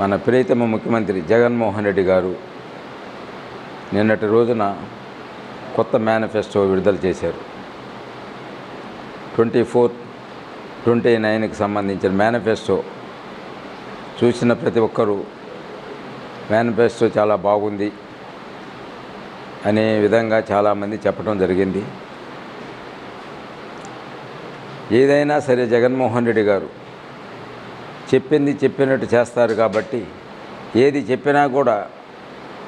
మన ప్రియతమ ముఖ్యమంత్రి జగన్మోహన్ రెడ్డి గారు నిన్నటి రోజున కొత్త మేనిఫెస్టో విడుదల చేశారు. ట్వంటీ ఫోర్ ట్వంటీ నైన్కి సంబంధించిన మేనిఫెస్టో చూసిన ప్రతి ఒక్కరూ మేనిఫెస్టో చాలా బాగుంది అనే విధంగా చాలామంది చెప్పడం జరిగింది. ఏదైనా సరే జగన్మోహన్ రెడ్డి గారు చెప్పింది చెప్పినట్టు చేస్తారు కాబట్టి ఏది చెప్పినా కూడా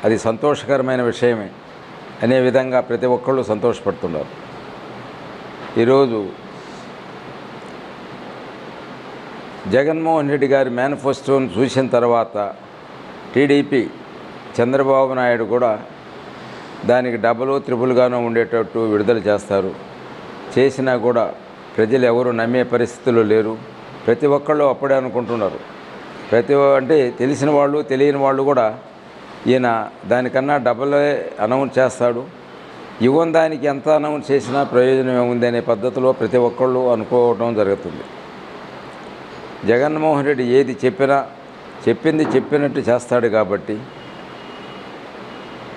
అది సంతోషకరమైన విషయమే అనే విధంగా ప్రతి ఒక్కళ్ళు సంతోషపడుతున్నారు. ఈరోజు జగన్మోహన్ రెడ్డి గారి మేనిఫెస్టోను చూసిన తర్వాత టీడీపీ చంద్రబాబు నాయుడు కూడా దానికి డబుల్ త్రిపుల్గానూ ఉండేటట్టు విడుదల చేస్తారు. చేసినా కూడా ప్రజలు ఎవరు నమ్మే పరిస్థితుల్లో లేరు. ప్రతి ఒక్కళ్ళు అప్పుడే అనుకుంటున్నారు. ప్రతి ఒ- అంటే తెలిసిన వాళ్ళు తెలియని వాళ్ళు కూడా ఈయన దానికన్నా డబ్బులే అనౌన్స్ చేస్తాడు. ఇవ్వని దానికి ఎంత అనౌన్స్ చేసినా ప్రయోజనం ఏముంది అనే పద్ధతిలో ప్రతి ఒక్కళ్ళు అనుకోవటం జరుగుతుంది. జగన్మోహన్ రెడ్డి ఏది చెప్పినా చెప్పింది చెప్పినట్టు చేస్తాడు కాబట్టి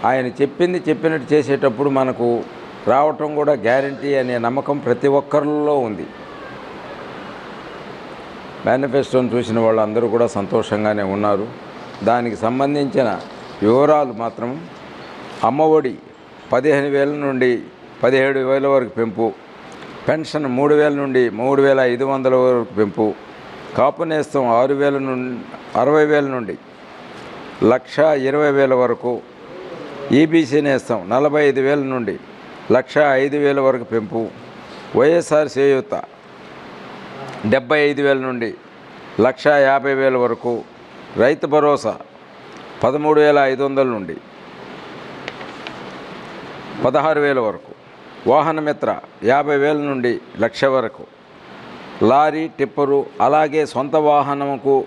ఆయన చెప్పింది చెప్పినట్టు చేసేటప్పుడు మనకు రావటం కూడా గ్యారంటీ అనే నమ్మకం ప్రతి ఒక్కరిలో ఉంది. మేనిఫెస్టోను చూసిన వాళ్ళందరూ కూడా సంతోషంగానే ఉన్నారు. దానికి సంబంధించిన వివరాలు మాత్రం అమ్మఒడి పదిహేను వేల నుండి పదిహేడు వేల వరకు పెంపు పెన్షన్ మూడు వేల నుండి మూడు వేల ఐదు వందల వరకు పెంపు కాపు నేస్తం ఆరు వేల నుండి అరవై వేల నుండి లక్ష ఇరవై వేల వరకు ఈబీసీ నేస్తం నలభై ఐదు వేల నుండి లక్ష ఐదు వేల వరకు పెంపు వైఎస్ఆర్ చేయూత డెబ్బై ఐదు వేల నుండి లక్ష యాభై వేల వరకు రైతు భరోసా పదమూడు వేల ఐదు వందల నుండి పదహారు వేల వరకు. వాహన మిత్ర యాభై వేల నుండి లక్ష వరకు. లారీ టిప్పరు అలాగే సొంత వాహనముకు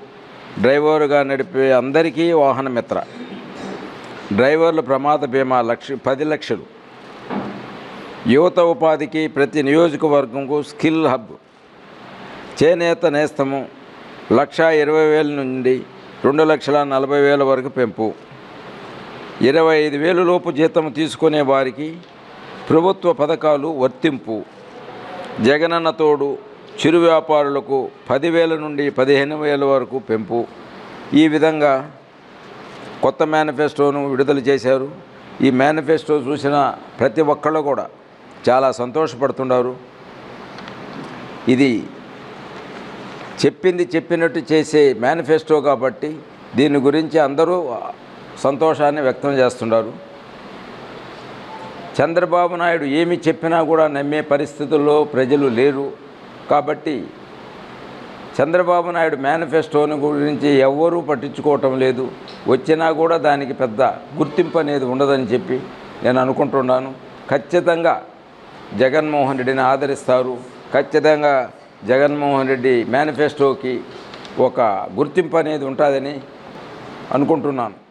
డ్రైవరుగా నడిపే అందరికీ వాహనమిత్ర. డ్రైవర్ల ప్రమాద బీమా లక్ష పది లక్షలు. యువత ఉపాధికి ప్రతి నియోజకవర్గంకు స్కిల్ హబ్. చేనేత నేస్తము లక్ష ఇరవై వేల నుండి రెండు లక్షల నలభై వేల వరకు పెంపు. ఇరవై ఐదు వేలు లోపు జీతం తీసుకునే వారికి ప్రభుత్వ పథకాలు వర్తింపు. జగనన్న తోడు చిరు వ్యాపారులకు పదివేల నుండి పదిహేను వేల వరకు పెంపు. ఈ విధంగా కొత్త మేనిఫెస్టోను విడుదల చేశారు. ఈ మేనిఫెస్టో చూసిన ప్రతి ఒక్కళ్ళు కూడా చాలా సంతోషపడుతున్నారు. ఇది చెప్పింది చెప్పినట్టు చేసే మేనిఫెస్టో కాబట్టి దీని గురించి అందరూ సంతోషాన్ని వ్యక్తం చేస్తున్నారు. చంద్రబాబు నాయుడు ఏమి చెప్పినా కూడా నమ్మే పరిస్థితుల్లో ప్రజలు లేరు. కాబట్టి చంద్రబాబు నాయుడు మేనిఫెస్టోని గురించి ఎవ్వరూ పట్టించుకోవటం లేదు. వచ్చినా కూడా దానికి పెద్ద గుర్తింపు అనేది ఉండదని చెప్పి నేను అనుకుంటున్నాను. ఖచ్చితంగా జగన్మోహన్ రెడ్డిని ఆదరిస్తారు. ఖచ్చితంగా జగన్మోహన్ రెడ్డి మేనిఫెస్టోకి ఒక గుర్తింపు అనేది ఉంటుందని అనుకుంటున్నాను.